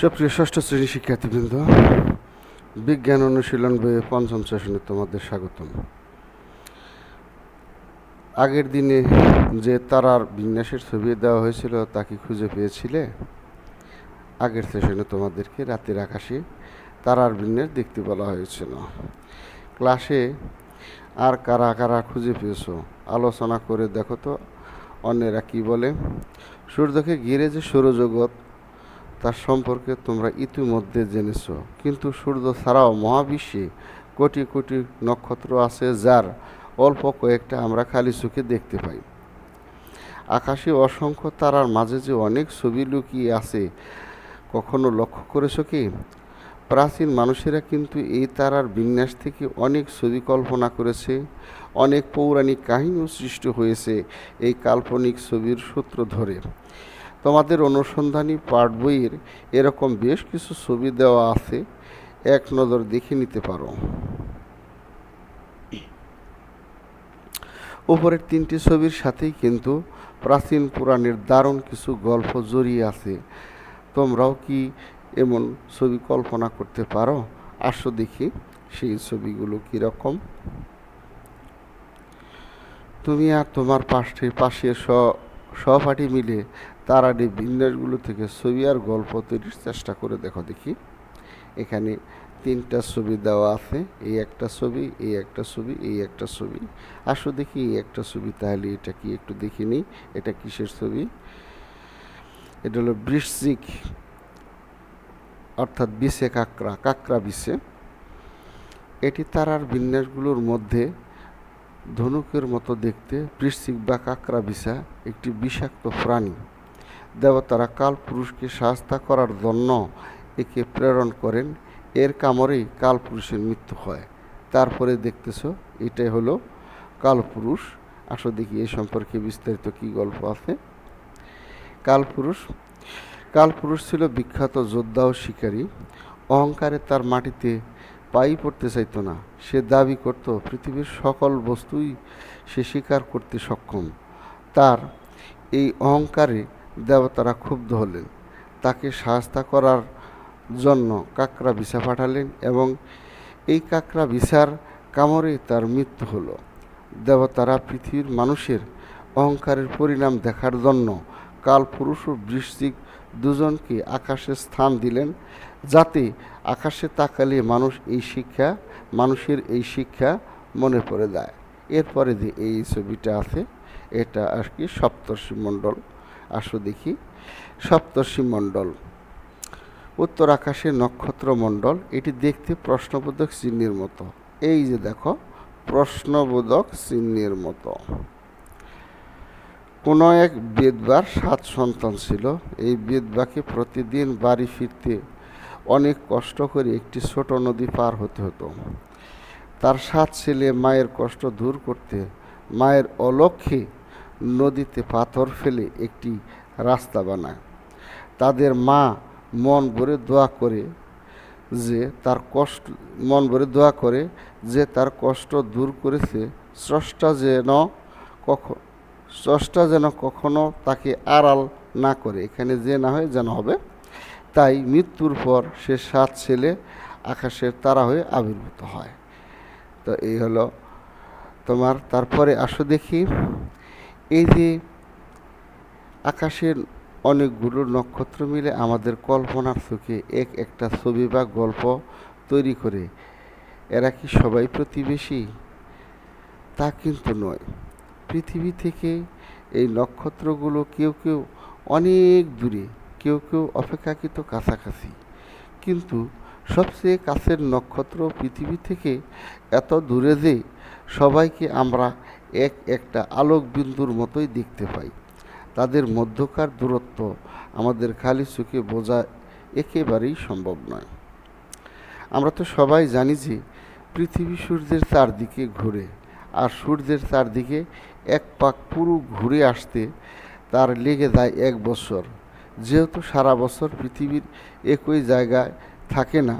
সুপ্রিয় ষষ্ঠ শ্রেণি শিক্ষার্থীবৃন্দ, বিজ্ঞান অনুশীলন বইয়ে পঞ্চম সেশনে তোমাদের স্বাগতম। আগের দিনে যে তারার বিন্যাসের ছবি দেওয়া হয়েছিল, তা কি খুঁজে পেয়েছিলে? আগের সেশনে তোমাদেরকে রাতের আকাশে তারার বিন্যাস দেখতে বলা হয়েছিল। ক্লাসে আর কারা কারা খুঁজে পেয়েছ? আলোচনা করে দেখো তো, অন্যেরা কি বলে? সূর্যকে ঘিরে যে সৌরজগৎ তার সম্পর্কে তোমরা ইতিমধ্যে জেনেছ। কিন্তু সূর্য ছাড়াও মহাবিশ্বে কোটি কোটি নক্ষত্র আছে, যার অল্প কয়েকটা আমরা খালি চোখে দেখতে পাই। আকাশে অসংখ্য তারার মাঝে যে অনেক ছবি লুকিয়ে আছে, কখনো লক্ষ্য করেছ কি? প্রাচীন মানুষেরা কিন্তু এই তারার বিন্যাস থেকে অনেক ছবি কল্পনা করেছে, অনেক পৌরাণিক কাহিনীও সৃষ্টি হয়েছে এই কাল্পনিক ছবির সূত্র ধরে। তোমাদের অনুসন্ধানী পাঠ বইয়ের এরকম বেশ কিছু ছবি দেওয়া আছে, এক নজর দেখে নিতে পারো। উপরের তিনটি ছবির সাথেই কিন্তু প্রাচীন পুরাণের দারুণ কিছু গল্প জড়িয়ে আছে। তোমরাও কি এমন ছবি কল্পনা করতে পারো? আসো দেখি সেই ছবিগুলো কীরকম। তুমি আর তোমার পাশে পাশের সহপাঠী মিলে তারাডি বিন্যাসগুলো থেকে ছবি আর গল্প তৈরির চেষ্টা করে দেখো দেখি। এখানে তিনটা ছবি দেওয়া আছে, এই একটা ছবি, এই একটা ছবি, এই একটা ছবি। আসো দেখি এই একটা ছবি তাহলে এটা কি একটু দেখে নিই, এটা কিসের ছবি? এটা হলো বৃশ্চিক, অর্থাৎ বিছে কাকড়া কাকড়া বিছে এটি তারার বিন্যাসগুলোর মধ্যে ধনুকের মতো দেখতে বৃশ্চিক বা কাকড়া বিছা একটি বিষাক্ত প্রাণী। দেবতারা কাল পুরুষকে সাহস্তা করার জন্য একে প্রেরণ করেন। এর কামড়েই কাল পুরুষের মৃত্যু হয়। তারপরে দেখতেছ, এটাই হলো কালপুরুষ আসো দেখি এই সম্পর্কে বিস্তারিত কি গল্প আছে। কালপুরুষ কালপুরুষ ছিল বিখ্যাত যোদ্ধা ও শিকারী। অহংকারে তার মাটিতে পাই পড়তে চাইতো না। সে দাবি করত, পৃথিবীর সকল বস্তুই সে স্বীকার করতে সক্ষম। তার এই অহংকারে দেবতারা ক্ষুব্ধ হলেন। তাকে সাহস্তা করার জন্য কাকরা বিছা পাঠালেন এবং এই কাকরা বিছার কামড়ে তার মৃত্যু হলো। দেবতারা পৃথিবীর মানুষের অহংকারের পরিণাম দেখার জন্য কালপুরুষ ও বৃশ্চিক দুজনকে আকাশে স্থান দিলেন যাতে আকাশে তাকালে মানুষ এই শিক্ষা, মানুষের এই শিক্ষা মনে পড়ে দেয় এরপরে যে এই ছবিটা আছে, এটা আর কি সপ্তর্ষি মণ্ডল আসো দেখি। সপ্তর্ষি মণ্ডল। উত্তর আকাশে নক্ষত্রমণ্ডল এটি দেখতে প্রশ্নবোধক চিহ্নের মতো। এই যে দেখো, প্রশ্নবোধক চিহ্নের মতো। কোনো এক বেদবার সাত সন্তান ছিল। এই বেদবাকে প্রতিদিন বাড়ি ফিরতে অনেক কষ্ট করে একটি ছোট নদী পার হতে হতো। তার সাত ছেলে মায়ের কষ্ট দূর করতে, মায়ের অলক্ষ্যে নদীতে পাথর ফেলে একটি রাস্তা বানায়। তাদের মা মন ভরে দোয়া করে যে তার কষ্ট, মন ভরে দোয়া করে যে তার কষ্ট দূর করেছে। স্রষ্টা যেন কখন স্রষ্টা যেন কখনো তাকে আড়াল না করে, এখানে যে না হয় যেন হবে। তাই মৃত্যুর পর সে সাত ছেলে আকাশের তারা হয়ে আবির্ভূত হয়। তো এই হলো তোমার, তারপরে আসো দেখি। এই যে আকাশের অনেকগুলো নক্ষত্র মিলে আমাদের কল্পনার চোখে এক একটা ছবি বা গল্প তৈরি করে, এরা কি সবাই প্রতিবেশী? তা কিন্তু নয়। পৃথিবী থেকে এই নক্ষত্রগুলো কেউ কেউ অনেক দূরে, কেউ কেউ অপেক্ষাকৃত কাছাকাছি। কিন্তু সবচেয়ে কাছের নক্ষত্র পৃথিবী থেকে এত দূরে যে সবাইকে আমরা এক একটা আলোক বিন্দুর মতোই দেখতে পাই। তাদের মধ্যকার দূরত্ব আমাদের খালি চোখে বোঝা একেবারেই সম্ভব নয়। আমরা তো সবাই জানি যে পৃথিবী সূর্যের চারদিকে ঘুরে আর সূর্যের চারদিকে এক পাক পুরো ঘুরে আসতে তার লেগে যায় এক বছর যেহেতু সারা বছর পৃথিবীর একই জায়গায় থাকে না,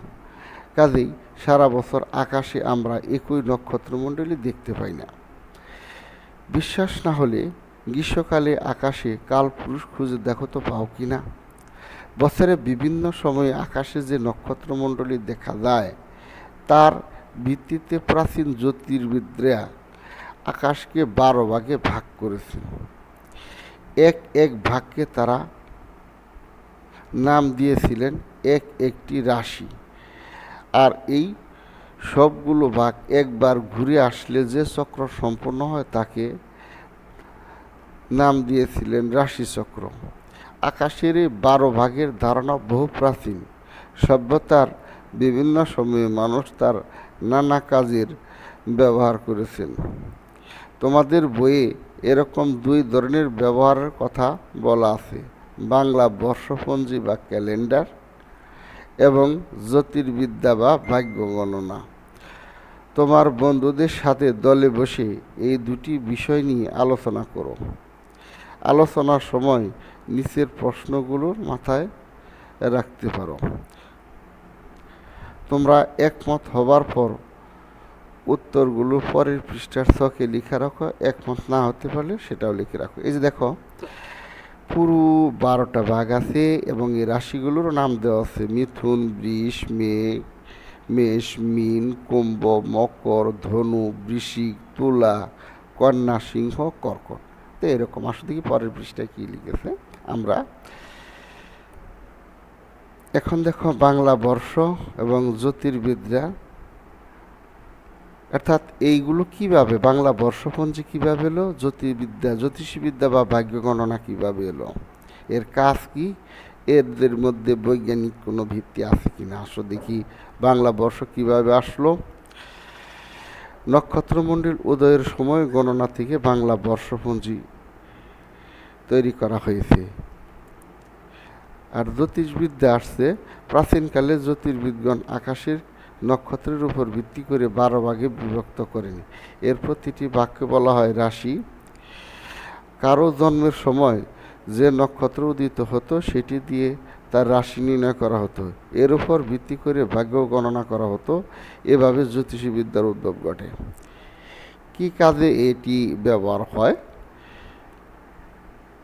কাজেই সারা বছর আকাশে আমরা একই নক্ষত্রমণ্ডলী দেখতে পাই না। বিশ্বাস না হলে গ্রীষ্মকালে আকাশে কালপুরুষ খুঁজে দেখো তো পাও কি না? বছরে বিভিন্ন সময়ে আকাশে যে নক্ষত্রমণ্ডলী দেখা যায়, তার ভিত্তিতে প্রাচীন জ্যোতির্বিদরা আকাশকে বারো ভাগে ভাগ করেছেন। এক এক ভাগকে তারা নাম দিয়েছিলেন, এক একটি রাশি। আর এই সবগুলো ভাগ একবার ঘুরে আসলে যে চক্র সম্পন্ন হয় তাকে নাম দিয়েছিলেন রাশিচক্র আকাশের এই বারো ভাগের ধারণা বহু প্রাচীন। সভ্যতার বিভিন্ন সময়ে মানুষ তার নানা কাজের ব্যবহার করেছেন। তোমাদের বইয়ে এরকম দুই ধরনের ব্যবহারের কথা বলা আছে। বাংলা বর্ষপঞ্জি বা ক্যালেন্ডার এবং জ্যোতির্বিদ্যা বা ভাগ্য গণনা। তোমার বন্ধুদের সাথে দলে বসে এই দুটি বিষয় নিয়ে আলোচনা করো। আলোচনার সময় নিচের প্রশ্নগুলোর মাথায় রাখতে পারো। তোমরা একমত হবার পর উত্তরগুলো পরের পৃষ্ঠার ছকে লিখে রাখো, একমত না হতে পারলে সেটাও লিখে রাখো। এই যে দেখো পুরো বারোটা ভাগ আছে এবং এই রাশিগুলোর নাম দেওয়া আছে। মিথুন, বৃষ মেঘ মেষ, মিন, কুম্ভ, মকর, ধনু, বৃশ্চিক, তুলা, কন্যা, সিংহ, কর্কট। তো এরকম আসো দেখি পরের পৃষ্ঠায় কী লিখেছে আমরা। এখন দেখো বাংলা বর্ষ এবং জ্যোতির্বিদরা অর্থাৎ এইগুলো কীভাবে, বাংলা বর্ষপঞ্জি কীভাবে এলো, জ্যোতির্বিদ্যা, জ্যোতিষবিদ্যা বা ভাগ্য গণনা কীভাবে এলো? এর কাজ কি? এদের মধ্যে বৈজ্ঞানিক কোনো ভিত্তি আছে কি না আসো দেখি বাংলা বর্ষ কীভাবে আসলো? নক্ষত্রমণ্ডল উদয়ের সময় গণনা থেকে বাংলা বর্ষপঞ্জি তৈরি করা হয়েছে। আর জ্যোতিষবিদ্যা আসছে, প্রাচীনকালে জ্যোতির্বিদগণ আকাশের নক্ষত্রের উপর ভিত্তি করে বারো ভাগে বিভক্ত করেন। এর প্রতিটি বাক্যে বলা হয় রাশি। কারও জন্মের সময় যে নক্ষত্র উদিত হতো, সেটি দিয়ে তার রাশি নির্ণয় করা হতো। এর উপর ভিত্তি করে ভাগ্য গণনা করা হতো। এভাবে জ্যোতিষবিদ্যার উদ্ভব ঘটে। কি কাজে এটি ব্যবহার হয়?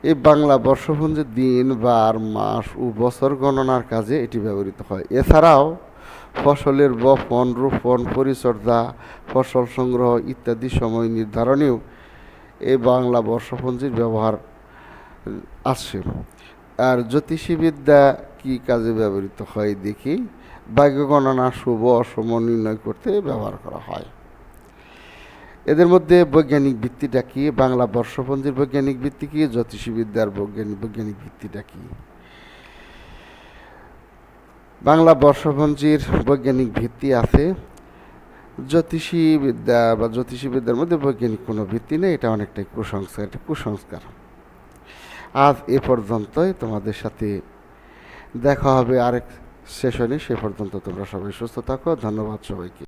এই বাংলা বর্ষপঞ্জির দিন, বার, মাস ও বছর গণনার কাজে এটি ব্যবহৃত হয়। এছাড়াও ফসলের বপন, রোপণ, পরিচর্যা, ফসল সংগ্রহ ইত্যাদি সময় নির্ধারণেও এই বাংলা বর্ষপঞ্জির ব্যবহার আছে। আর জ্যোতিষীবিদ্যা কি কাজে ব্যবহৃত হয় দেখি? ভাগ্য গণনা, শুভ অশুভ নির্ণয় করতে ব্যবহার করা হয়। এদের মধ্যে বৈজ্ঞানিক ভিত্তিটা কি? বাংলা বর্ষপঞ্জির বৈজ্ঞানিক ভিত্তি কি? জ্যোতিষীবিদ্যার বৈজ্ঞানিক বৈজ্ঞানিক ভিত্তিটা কি? বাংলা বর্ষপঞ্জির বৈজ্ঞানিক ভিত্তি আছে। জ্যোতিষী বিদ্যা বা জ্যোতিষী বিদ্যার মধ্যে বৈজ্ঞানিক কোনো ভিত্তি নেই, এটা অনেকটাই কুসংস্কার, এটা কুসংস্কার। আজ এ পর্যন্তই, তোমাদের সাথে দেখা হবে আরেক সেশনে, সে পর্যন্ত তোমরা সবাই সুস্থ থাকো, ধন্যবাদ সবাইকে।